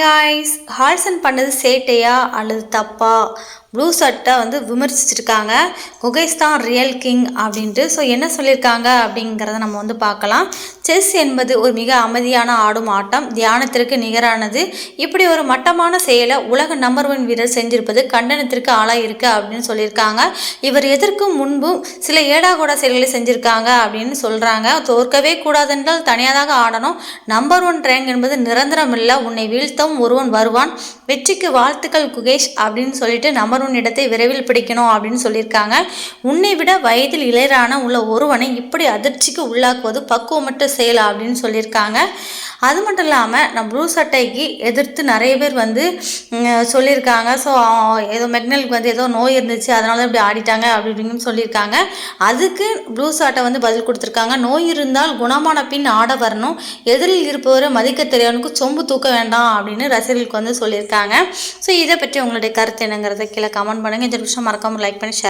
Guys ஹால்சன் பண்ணது சேட்டையா அல்லது தப்பா? ப்ளூ சட்டை வந்து விமர்சிச்சிருக்காங்க. குகைஸ் தான் ரியல் கிங் அப்படின்ட்டு. ஸோ என்ன சொல்லியிருக்காங்க அப்படிங்கிறத நம்ம வந்து பார்க்கலாம். செஸ் என்பது ஒரு மிக அமைதியான ஆடும் ஆட்டம். தியானத்திற்கு நிகரானது. இப்படி ஒரு மட்டமான செயலை உலக நம்பர் ஒன் வீரர் செஞ்சிருப்பது கண்டனத்திற்கு ஆளாக இருக்குது அப்படின்னு சொல்லியிருக்காங்க இவர் எதற்கும் முன்பும் சில ஏடாகூட செயல்களை செஞ்சிருக்காங்க அப்படின்னு சொல்கிறாங்க தோற்கவே கூடாதென்றால் தனியாக ஆடணும். நம்பர் ஒன் ரேங்க் என்பது நிரந்தரம் இல்லை உன்னை வீழ்த்தவும் ஒருவன் வருவான். வெற்றிக்கு வாழ்த்துக்கள் குகேஷ் அப்படின்னு சொல்லிட்டு நம்பர் ஒன் இடத்தை விரைவில் பிடிக்கணும் அப்படின்னு சொல்லியிருக்காங்க. உன்னை விட வயதில் இளையரான உள்ள ஒருவனை இப்படி அதிர்ச்சிக்கு உள்ளாக்குவது பக்குவமற்ற செயல் அப்படின்னு சொல்லியிருக்காங்க. அது மட்டும் இல்லாமல் நான் ப்ளூ சட்டைக்கு எதிர்த்து நிறைய பேர் வந்து சொல்லியிருக்காங்க. ஸோ ஏதோ மெக்னலுக்கு வந்து ஏதோ நோய் இருந்துச்சு அதனால தான் இப்படி ஆடிட்டாங்க அப்படி இப்படின்னு சொல்லியிருக்காங்க. அதுக்கு ப்ளூ சட்டை வந்து பதில் கொடுத்துருக்காங்க. நோய் இருந்தால் குணமான பின் ஆட வரணும். எதிரில் இருப்பவரை மதிக்க தெரியவனுக்கு சொம்பு தூக்க வேண்டாம் அப்படின்னு ரசிகர்களுக்கு வந்து சொல்லியிருக்காங்க. ஸோ இதை பற்றி உங்களுடைய கருத்து என்னங்கிறத கீழே கமெண்ட் பண்ணுங்கள் இந்த விஷயம் மறக்காமல் லைக் பண்ணி ஷேர்